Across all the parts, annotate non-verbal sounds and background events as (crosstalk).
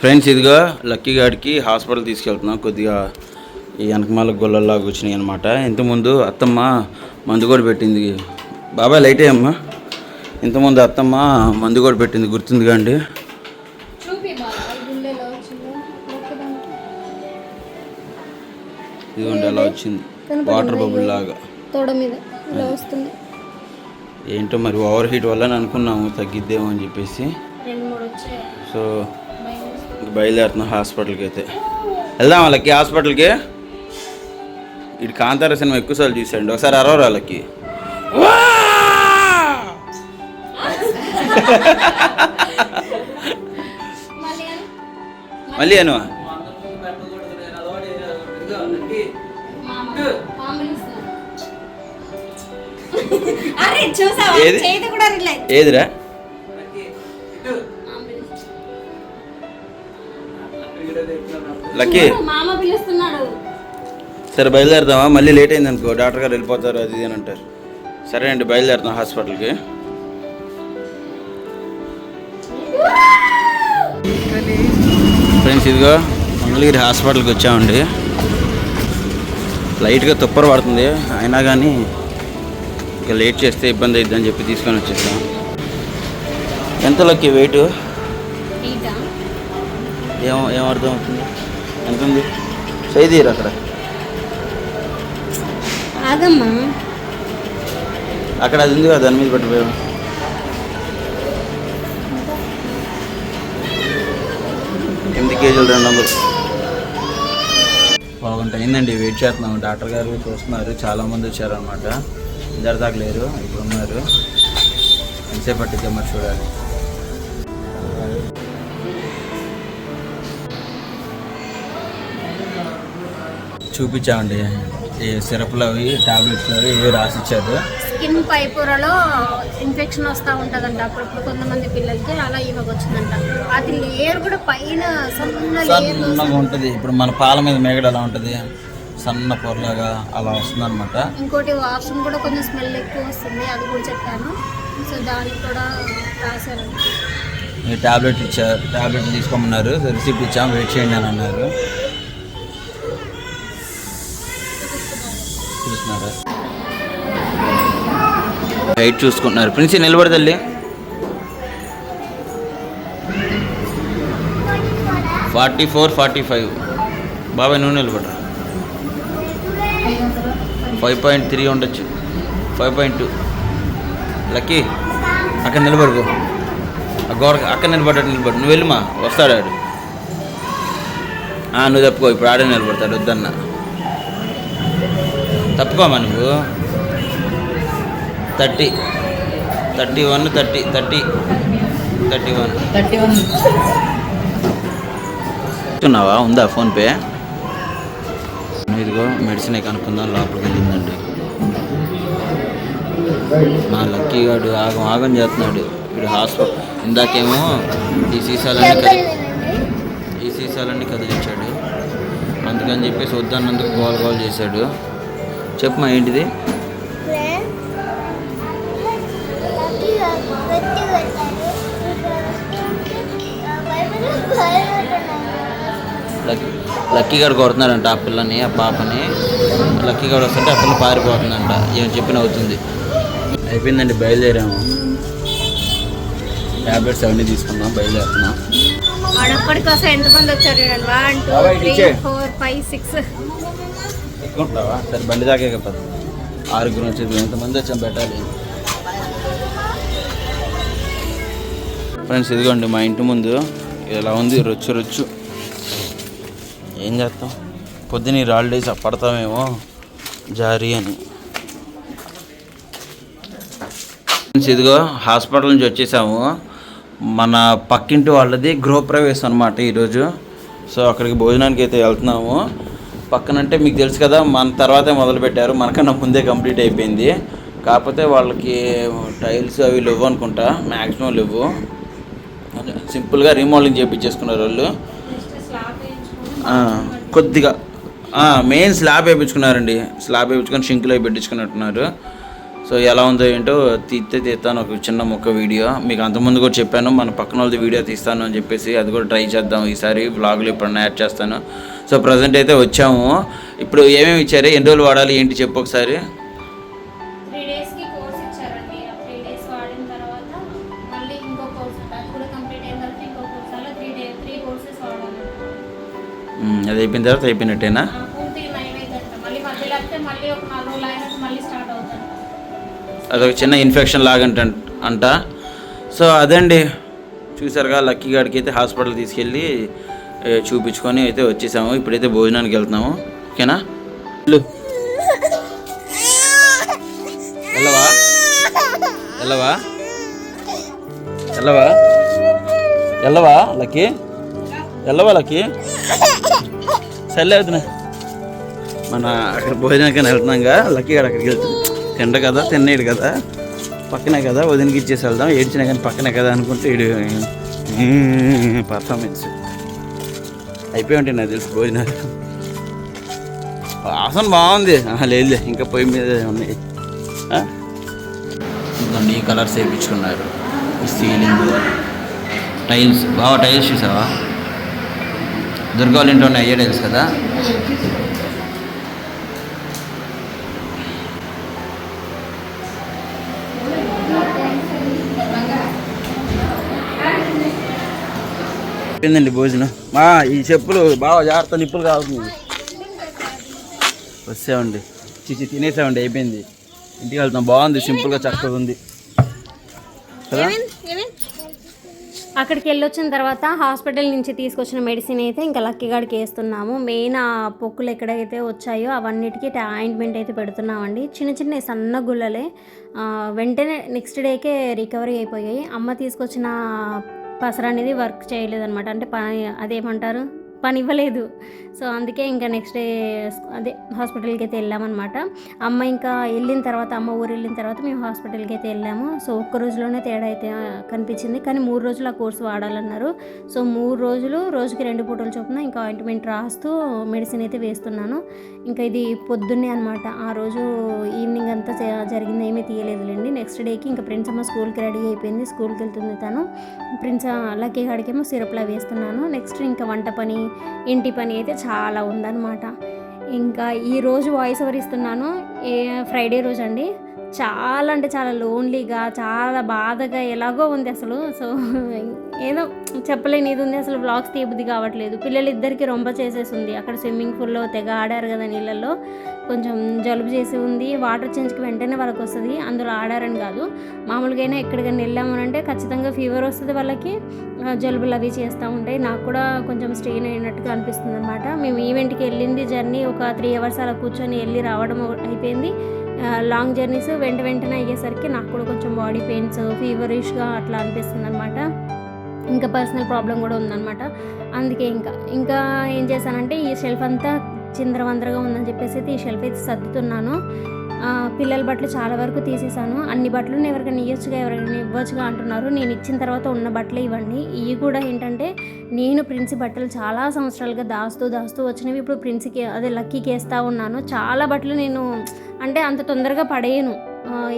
Friends ఇదిగో lucky గాడికి hospital తీసుకెళ్తున్నాం. కొద్దిగా ఈ వెనకమాల గొల్లలాగా వచ్చినాయి అనమాట ఇంతకుముందు అత్తమ్మ మందు కూడా పెట్టింది. బాబాయ్ లైట్ అమ్మా? ఇంతకుముందు అత్తమ్మ మందు కూడా పెట్టింది. గుర్తుంది కాండి? చూపి బాగా గుండెలో వచ్చిందో నొక్కదానికి. ఇదిగోండి అలా వచ్చింది. వాటర్ బబుల్ లాగా. ఏంటో మరి ఓవర్ హీట్ వల్ల అనుకున్నాము. తగ్గిద్దేమో అని చెప్పేసి. సో బయలుదేరుతున్నాం హాస్పిటల్కి అయితే. వెళ్దాం వాళ్ళకి హాస్పిటల్కి? ఇటు కాంతార సినిమా ఎక్కువసార్లు చూసాండి ఒకసారి అరవరు వాళ్ళకి (laughs) మళ్ళీ అని? మళ్ళీ లక్కీ. మామ పిలుస్తున్నాడు. సరే బయలుదేరుదామా? మళ్ళీ లేట్ అయింది అనుకో. డాక్టర్ గారు వెళ్ళిపోతారు అది ఇది అని అంటారు. సరే అండి బయలుదేరుతాం హాస్పిటల్కి. ఫ్రెండ్స్ ఇదిగో మంగళగిరి హాస్పిటల్కి వచ్చామండి. లైట్గా తుప్పర పడుతుంది. అయినా కానీ ఇంకా లేట్ చేస్తే ఇబ్బంది అవుతుందని చెప్పి తీసుకొని వచ్చేసాం. ఎంత లక్కి వెయిట్? ఏం ఏం అర్థం అవుతుంది? ఎంత ఉంది సైదీరు అక్కడ. ఆగమ్మా. అక్కడ అది ఉంది కదా దాని మీద పట్టిపోయాం ఎనిమిది కేజీలు రెండు వందలు. బాగుంట అయిందండి వెయిట్ చేస్తున్నాం. డాక్టర్ గారు చూస్తున్నారు. చాలా మంది వచ్చారనమాట ఇద్దరు దాకా లేరు ఇప్పుడు ఉన్నారు ఎంతసేపు పట్టిద్దాం మరి చూడాలి. చూపించామండి. ఈ సిరప్లు అవి టాబ్లెట్స్ అవి ఇవి రాసిచ్చారు. స్కిన్ పైపొరలో ఇన్ఫెక్షన్ వస్తూ ఉంటుందంట. అప్పుడప్పుడు కొంతమంది పిల్లలకి అలా ఈమెకు వచ్చిందంట అది లేయర్ కూడా పైన సన్న లేయర్ సన్నగా ఉంటుంది. ఇప్పుడు మన పాల మీద మేగడ ఎలా ఉంటుంది. సన్న పొరలాగా అలా వస్తుంది అనమాట ఇంకోటి వాష్రూమ్ కూడా కొంచెం స్మెల్ ఎక్కువ వస్తుంది. అది కూడా చెప్పాను. సో దానికి కూడా రాశారు. ఈ టాబ్లెట్ ఇచ్చారు. టాబ్లెట్ తీసుకోమన్నారు. రిసిప్ట్ ఇచ్చాం. వెయిట్ చేయండి అని అన్నారు. హైట్ చూసుకుంటున్నారు. ప్రిన్సి నిలబడి తల్లి. Forty four forty five. బాబాయ్ నువ్వు నిలబడరా. ఫైవ్ పాయింట్ త్రీ ఉండొచ్చు. Five point two. లక్కీ అక్కడ నిలబడుకో ఆ గోడ అక్కడ నిలబడ్డాడు నిలబడు. నువ్వు వెళ్ళిమా? వస్తాడు ఆడు. ఆ, నువ్వు తప్పుకో. ఇప్పుడు ఆడే నిలబడతాడు. వద్దన్న. తప్పుకోమా నువ్వు? Thirty. Thirty one thirty thirty thirty one. Thirty one. ఉన్నావా ఉందా ఫోన్పే ఇదిగో మెడిసిన్ కనుక్కుందాం లోపలికి వెళ్ళిందండి. మా లక్కీ గాడు ఆగం ఆగం చేస్తున్నాడు. ఇప్పుడు హాస్పిటల్ ఇందాకేమో ఈ సీసాలన్నీ కది ఈ సీసాలన్నీ కదిలించాడు. అందుకని చెప్పేసి వద్దన్నందుకు గోల్ గోల్ చేశాడు. చెప్పమా ఏంటిది? లక్కీ లక్కీ గారు కొడుతున్నాడంట ఆ పిల్లని ఆ పాపని. లక్కీ గారు వస్తుంటే ఆ పిల్ల పారిపోతుందంట. ఏం చెప్పిన అవుతుంది. అయిపోయిందండి బయలుదేరాము. ట్యాబ్లెట్స్ అవన్నీ తీసుకున్నాం బయలుదేరుతున్నాం. వాడొక్కడి కోసం ఎంతమంది వచ్చారు చూడండి. వన్ టూ బాబాయ్, త్రీ ఇచ్చే. Four five six. ఎక్కుంటావా సరే బండి దాకే కదా ఆరుగురు వచ్చేది ఎంతమంది వచ్చాం పెట్టాలి. ఫ్రెండ్స్ ఇదిగోండి మా ఇంటి ముందు. ఇలా ఉంది? రొచ్చు రొచ్చు ఏం చేస్తాం? పొద్దున రాళ్ళు వేసి పడతామేమో జారీ అని. ఇదిగో హాస్పిటల్ నుంచి వచ్చేసాము. మన పక్కింటి వాళ్ళది గృహప్రవేశం అనమాట ఈరోజు. సో అక్కడికి భోజనానికి అయితే వెళ్తున్నాము. పక్కనంటే మీకు తెలుసు కదా మన తర్వాతే మొదలు పెట్టారు మనకన్నా ముందే కంప్లీట్ అయిపోయింది. కాకపోతే వాళ్ళకి టైల్స్ అవి లేవు అనుకుంటా. మ్యాక్సిమం లేవు. సింపుల్గా రీమోడలింగ్ చేయించేసుకున్నారు వాళ్ళు. కొద్దిగా మెయిన్ స్లాబ్ వేయించుకున్నారండి. స్లాబ్ వేయించుకొని షింక్లో పెట్టించుకున్నట్టున్నారు. సో ఎలా ఉందో ఏంటో తీస్తే తీస్తాను ఒక చిన్న మొక్క వీడియో. మీకు అంతకుముందు కూడా చెప్పాను మన పక్కన వాళ్ళది వీడియో తీస్తాను అని చెప్పేసి అది కూడా ట్రై చేద్దాం ఈసారి. బ్లాగులు ఎప్పుడన్నా యాడ్ చేస్తాను. సో ప్రజెంట్ అయితే వచ్చాము. ఇప్పుడు ఏమేమి ఇచ్చారు? ఎన్ని రోజులు వాడాలి? ఏంటి? చెప్పు ఒకసారి. అది అయిపోయిన తర్వాత అయిపోయినట్టేనా? అదొక చిన్న ఇన్ఫెక్షన్ లాగంట అంట సో అదండి. చూసారుగా లక్కీ గాడికి అయితే హాస్పిటల్ తీసుకెళ్ళి చూపించుకొని అయితే వచ్చేసాము. ఇప్పుడైతే భోజనానికి వెళ్తున్నాము. ఓకేనా? వెళ్ళు. వెళ్ళవా? వెళ్ళవా? వెళ్ళవా? వెళ్ళవా లక్కీ? వెళ్ళవా లక్కీ? సర్లే అవుతున్నా మన అక్కడ భోజనానికి వెళ్తున్నాగా లక్కీ గారు అక్కడికి వెళ్తుంది తిండ కదా తినేడు కదా. పక్కనే కదా వదినకి ఇచ్చేసి వెళ్దాం. ఏడ్చినా కానీ పక్కనే కదా అనుకుంటే ఇడు పర్ఫార్మెన్స్ అయిపోయి ఉంటాయి నాకు తెలుసు భోజనాలు. వాసన బాగుంది. లేదులే ఇంకా పొయ్యి మీద ఉన్నాయి. ఈ కలర్స్ వేయించుకున్నారు. సీలింగ్. టైల్స్. బాగా టైల్స్ చూసావా? దుర్గా ఇంట్లో ఉన్న అయ్యే తెలుసు కదా? అయిపోయిందండి భోజనం? మా ఈ చెప్పులు బాగా జాగ్రత్త నిప్పులు కావుతుంది వచ్చామండి చిచి తినేసామండి అయిపోయింది. ఇంటికి వెళ్తాం. బాగుంది సింపుల్గా చక్కగా ఉంది. కదా? అక్కడికి వెళ్ళొచ్చిన తర్వాత హాస్పిటల్ నుంచి తీసుకొచ్చిన మెడిసిన్ అయితే ఇంకా లక్కీగాడికి వేస్తున్నాము. మెయిన్ ఆ పొక్కులు ఎక్కడైతే వచ్చాయో అవన్నిటికీ ఆయింట్మెంట్ అయితే పెడుతున్నామండి. చిన్న చిన్న సన్న గుల్లలే. వెంటనే నెక్స్ట్ డేకే రికవరీ అయిపోయాయి. అమ్మ తీసుకొచ్చిన పసర అనేది వర్క్ చేయలేదన్నమాట. అంటే పని అదేమంటారు? పని ఇవ్వలేదు సో అందుకే ఇంకా నెక్స్ట్ డే అదే హాస్పిటల్కి అయితే వెళ్ళామన్నమాట. అమ్మ ఇంకా వెళ్ళిన తర్వాత అమ్మ ఊరు వెళ్ళిన తర్వాత మేము హాస్పిటల్కి అయితే వెళ్ళాము. సో ఒక్క రోజులోనే తేడా అయితే కనిపించింది. కానీ మూడు రోజులు ఆ కోర్సు వాడాలన్నారు. సో మూడు రోజులు రోజుకి రెండు పూటలు చొప్పున ఇంకా ఆయింట్మెంట్ రాస్తూ మెడిసిన్ అయితే వేస్తున్నాను. ఇంకా ఇది పొద్దున్నే అనమాట ఆ రోజు ఈవినింగ్ అంతా జరిగింది ఏమీ తీయలేదులేండి. నెక్స్ట్ డేకి ఇంకా ప్రిన్స్ అమ్మ స్కూల్కి రెడీ అయిపోయింది. స్కూల్కి వెళ్తుంది తను. ప్రిన్స్ లక్కీ కాడికేమో సిరప్లా వేస్తున్నాను. నెక్స్ట్ ఇంకా వంట పని ఇంటి పని అయితే చాలా ఉందన్నమాట. ఇంకా ఈరోజు వాయిస్ ఓవర్ ఇస్తున్నాను. ఏ ఫ్రైడే రోజు అండి. చాలా అంటే చాలా లోన్లీగా చాలా బాధగా ఎలాగో ఉంది అసలు. సో ఏదో చెప్పలేని ఇది ఉంది అసలు వ్లాగ్స్ తీయబుద్ధి కావట్లేదు. పిల్లలు ఇద్దరికి రొంబ చేసేసింది. అక్కడ స్విమ్మింగ్ పూల్లో తెగ ఆడారు కదా నీళ్ళల్లో. కొంచెం జలుబు చేసి ఉంది. వాటర్ చేంజ్కి వెంటనే వాళ్ళకి వస్తుంది అందులో ఆడారని కాదు. మామూలుగా అయినా ఎక్కడికైనా వెళ్ళామని అంటే ఖచ్చితంగా ఫీవర్ వస్తుంది వాళ్ళకి. జలుబులు అవి చేస్తూ ఉంటాయి. నాకు కూడా కొంచెం స్ట్రెయిన్ అయినట్టుగా అనిపిస్తుంది అనమాట మేము ఈవెంట్కి వెళ్ళింది జర్నీ ఒక త్రీ అవర్స్ అలా కూర్చొని వెళ్ళి రావడం అయిపోయింది. లాంగ్ జర్నీస్ వెంట వెంటనే అయ్యేసరికి నాకు కూడా కొంచెం బాడీ పెయిన్స్ ఫీవరిష్గా అట్లా అనిపిస్తుంది అనమాట ఇంకా పర్సనల్ ప్రాబ్లం కూడా ఉందన్నమాట. అందుకే ఇంకా. ఇంకా ఏం చేశానంటే ఈ షెల్ఫ్ అంతా చిందరవందరగా ఉందని చెప్పేసి అయితే ఈ షెల్ఫ్ అయితే సర్దుతున్నాను. పిల్లల బట్టలు చాలా వరకు తీసేసాను అన్ని బట్టలు ఎవరికైనా ఇవ్వచ్చుగా ఎవరికైనా ఇవ్వచ్చుగా అంటున్నారు. నేను ఇచ్చిన తర్వాత ఉన్న బట్టలు ఇవ్వండి. ఇవి కూడా ఏంటంటే నేను ప్రిన్స్ బట్టలు చాలా సంవత్సరాలుగా దాస్తూ దాస్తూ వచ్చినవి. ఇప్పుడు ప్రిన్స్కి అదే లక్కీకి వేస్తూ ఉన్నాను. చాలా బట్టలు నేను అంటే అంత తొందరగా పడేయను.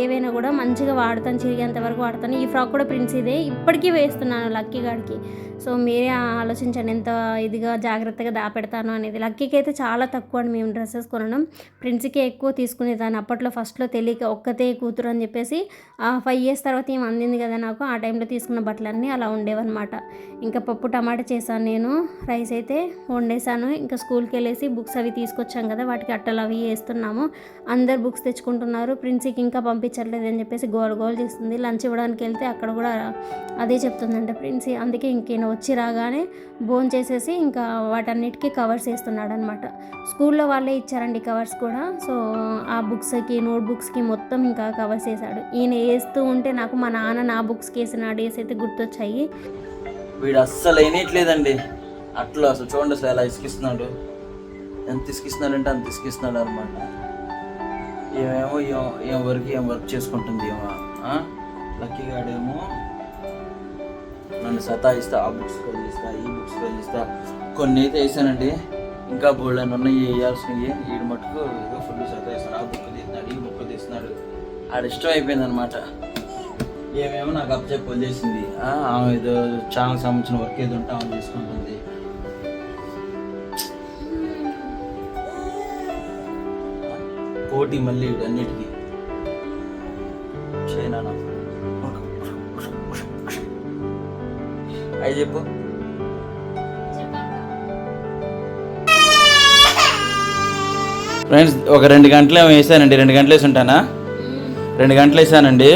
ఏవైనా కూడా మంచిగా వాడతాను చిరిగేంత వరకు వాడతాను. ఈ ఫ్రాక్ కూడా ప్రిన్స్ ఇదే. ఇప్పటికీ వేస్తున్నాను లక్కీ గాడికి. సో మీరే ఆలోచించండి ఎంత ఇదిగా జాగ్రత్తగా దాపెడతాను అనేది. లక్కీకి అయితే చాలా తక్కువ అండి. మేము డ్రెస్సెస్ కొనడం. ప్రిన్స్కే ఎక్కువ తీసుకునేదాన్ని. అప్పట్లో ఫస్ట్లో తెలియక ఒక్కతే కూతురు అని చెప్పేసి ఫైవ్ ఇయర్స్ తర్వాత ఏం అందింది కదా నాకు ఆ టైంలో తీసుకున్న బట్టలన్నీ అలా ఉండేవన్నమాట. ఇంకా పప్పు టమాటా చేశాను నేను. రైస్ అయితే వండేసాను ఇంకా స్కూల్కి వెళ్ళేసి బుక్స్ అవి తీసుకొచ్చాం కదా వాటికి అట్టలు అవి వేస్తున్నాము. అందరు బుక్స్ తెచ్చుకుంటున్నారు. ప్రిన్సీకి ఇంకా పంపించట్లేదు అని చెప్పేసి గోల గోల్ చేస్తుంది. లంచ్ ఇవ్వడానికి వెళ్తే అక్కడ కూడా అదే చెప్తుందంట ఫ్రెండ్స్ అందుకే ఇంకేనా వచ్చి రాగానే బోన్ చేసేసి ఇంకా వాటన్నిటికీ కవర్స్ వేస్తున్నాడు అనమాట స్కూల్లో వాళ్ళే ఇచ్చారండి కవర్స్ కూడా. సో ఆ బుక్స్కి నోట్ బుక్స్కి మొత్తం ఇంకా కవర్స్ వేసాడు ఈయన వేస్తూ ఉంటే నాకు మా నాన్న నా బుక్స్కి వేసిన డేస్ అయితే గుర్తొచ్చాయి. వీడు అస్సలు అయినట్లేదండి. అట్లా అసలు చూడండి అసలు ఎలా ఇసుకిస్తున్నాడు. ఎంత ఇసుకిస్తున్నాడంటే అంత ఇసుకిస్తున్నాడు అనమాట ఏమేమో ఏం ఏం వర్క్ ఏం వర్క్ చేసుకుంటుంది ఏమో లక్కీ గాడేమో నన్ను సతాయిస్తా ఆ బుక్స్ వెళ్ళిస్తా ఈ బుక్స్ వెళ్ళిస్తా కొన్ని అయితే వేసానండి. ఇంకా బోల్డ్ ఉన్నాయి వేయాల్సినవి? వీడు మటుకు ఏదో ఫుల్ సతాయిస్తాడు. ఆ బుక్ తీస్తున్నాడు ఈ బుక్ తీస్తున్నాడు. ఆడ ఇష్టం అయిపోయింది అనమాట ఏమేమో నాకు అప్ పొందేసింది ఆమె ఏదో ఛానల్ సంబంధించిన వర్క్ ఏదో ఉంటే ఆమె చేసుకుంటుంది. పోటీ మళ్ళీ అన్నిటికీ. చైనా అవి చెప్పు. ఫ్రెండ్స్ ఒక రెండు గంటలు ఏమో వేసానండి. రెండు గంటలు వేసి ఉంటానా? రెండు గంటలు వేసానండి.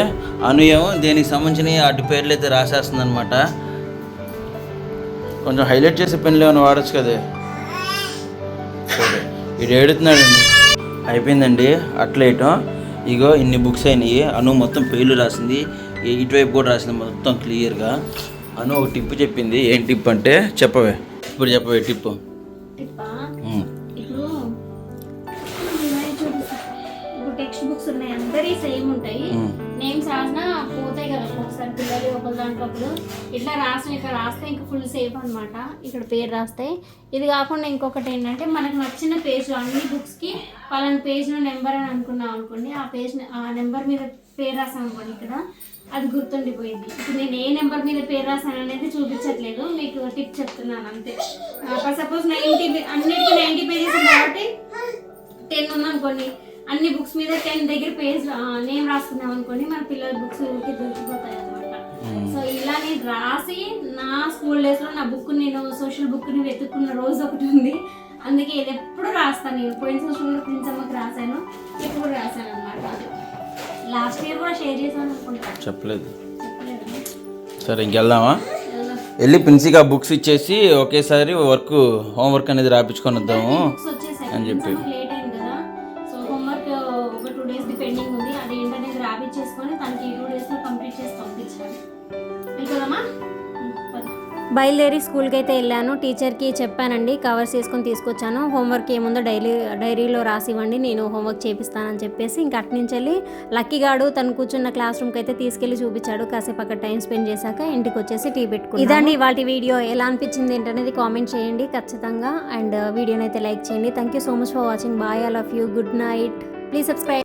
అను ఏమో దీనికి సంబంధించిన అటు పేర్లు అయితే రాసేస్తుంది అనమాట కొంచెం హైలైట్ చేసే పెన్లు ఏమైనా వాడచ్చు కదా. సరే. ఏడుతున్నాడండి. అయిపోయిందండి. అట్లేయటం ఇగో ఇన్ని బుక్స్ అయినాయి. అను మొత్తం పేర్లు రాసింది. ఇటువైపు కూడా రాసింది మొత్తం క్లియర్గా అను ఒక టిప్ చెప్పింది. ఏం టిప్ అంటే చెప్పవే. ఇప్పుడు చెప్పవే టిప్ ఇట్లా రాసిన ఇక్కడ రాస్తే ఇంకా ఫుల్ సేఫ్ అనమాట ఇక్కడ పేరు రాస్తే. ఇది కాకుండా ఇంకొకటి ఏంటంటే మనకు నచ్చిన పేజ్లో అన్ని బుక్స్కి పలానా పేజ్లో నెంబర్ అని అనుకున్నాం అనుకోండి ఆ పేజ్ ఆ నెంబర్ మీద పేరు రాసాం అనుకోండి ఇక్కడ అది గుర్తుండిపోయింది. ఇప్పుడు నేను ఏ నెంబర్ మీద పేరు రాసాను అనేది చూపించట్లేదు మీకు టిప్ చెప్తున్నాను అంతే. సపోజ్ నైంటీ అన్నిటికీ నైంటీ పేజెస్ కాబట్టి టెన్ ఉందనుకోండి. అన్ని బుక్స్ మీద టెన్ దగ్గర పేజ్ నేమ్ రాసుకున్నాం అనుకోండి మన పిల్లల బుక్స్ ఊరికి దొరికిపోతాయి అనమాట సో ఇలా నేను రాసి నా స్కూల్ డేస్లో నా బుక్ నేను సోషల్ బుక్ని వెతుక్కున్న రోజు ఒకటి ఉంది. అందుకే ఇది ఎప్పుడు రాస్తాను నేను. పోయిన సంవత్సరం ప్రిన్స్ అమ్మకి రాశాను. ఇప్పుడు రాశాను అనమాట లాస్ట్ ఇయర్ కూడా షేర్ చేశాను అనుకుంటా. చెప్పలేదు. సరే ఇంకెళ్దామా. వెళ్ళి ప్రిన్సికి ఆ బుక్స్ ఇచ్చేసి ఒకేసారి వర్క్ హోంవర్క్ అనేది రాపించుకొని వద్దాము అని చెప్పి. బయలుదేరి స్కూల్కి అయితే వెళ్ళాను. టీచర్కి చెప్పానండి కవర్స్ వేసుకొని తీసుకొచ్చాను. హోంవర్క్ ఏముందో డైలీ డైరీలో రాసి ఇవ్వండి నేను హోంవర్క్ చేపిస్తానని చెప్పేసి ఇంక అట్నుంచి వెళ్ళి లక్కీగాడు తను కూర్చున్న క్లాస్ రూమ్కి అయితే తీసుకెళ్ళి చూపించాడు. కాసేపు అక్కడ టైం స్పెండ్ చేశాక ఇంటికి వచ్చేసి టీ పెట్టుకుని ఇదండి వాటి వీడియో. ఎలా అనిపించింది ఏంటనేది కామెంట్ చేయండి ఖచ్చితంగా. అండ్ వీడియోని అయితే లైక్ చేయండి. Thank you so much for watching. Bye all of you. Good night. Please subscribe.